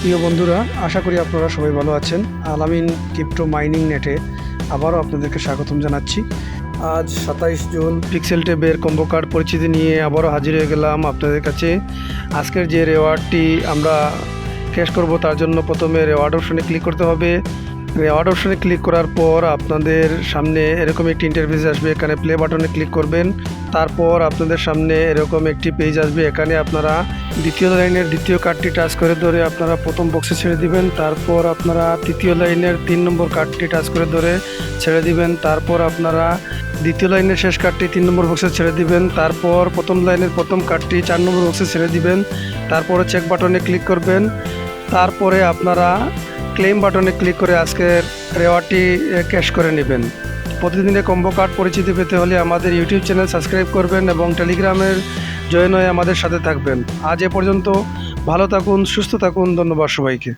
প্রিয় বন্ধুরা, আশা করি আপনারা সবাই ভালো আছেন। আলামিন ক্রিপ্টো মাইনিং নেটে আবারও আপনাদেরকে স্বাগতম জানাচ্ছি। আজ সাতাইশ জুন, পিক্সেল টেবের কম্বো কার্ড পরিচিতি নিয়ে আবারও হাজির হয়ে গেলাম আপনাদের কাছে। আজকের যে রেওয়ার্ডটি আমরা ক্যাশ করব, তার জন্য প্রথমে রেওয়ার্ড অপশনে ক্লিক করতে হবে। রেওয়ার্ড অপশনে ক্লিক করার পর আপনাদের সামনে এরকম একটি ইন্টারফেস আসবে, এখানে প্লে বাটনে ক্লিক করবেন। তারপর আপনাদের সামনে এরকম একটি পেজ আসবে, এখানে আপনারা দ্বিতীয় লাইনের দ্বিতীয় কার্ডটি টাচ করে ধরে আপনারা প্রথম বক্সে ছেড়ে দিবেন, তারপর আপনারা তৃতীয় লাইনের তিন নম্বর কার্ডটি টাচ করে ধরে ছেড়ে দিবেন, তারপর আপনারা দ্বিতীয় লাইনের শেষ কার্ডটি তিন নম্বর বক্সে ছেড়ে দিবেন, তারপর প্রথম লাইনের প্রথম কার্ডটি চার নম্বর বক্সে ছেড়ে দিবেন, তারপরে চেক বাটনে ক্লিক করবেন, তারপরে আপনারা ক্লেম বাটনে ক্লিক করে আজকের রেওয়ার্ডটি ক্যাশ করে নেবেন। প্রতিদিনের কম্বো কার্ড পরিচিতি পেতে হলে আমাদের ইউটিউব চ্যানেল সাবস্ক্রাইব করবেন এবং টেলিগ্রামের জয়েন হয়ে আমাদের সাথে থাকবেন। আজ এ পর্যন্ত ভালো থাকুন, সুস্থ থাকুন, ধন্যবাদ সবাইকে।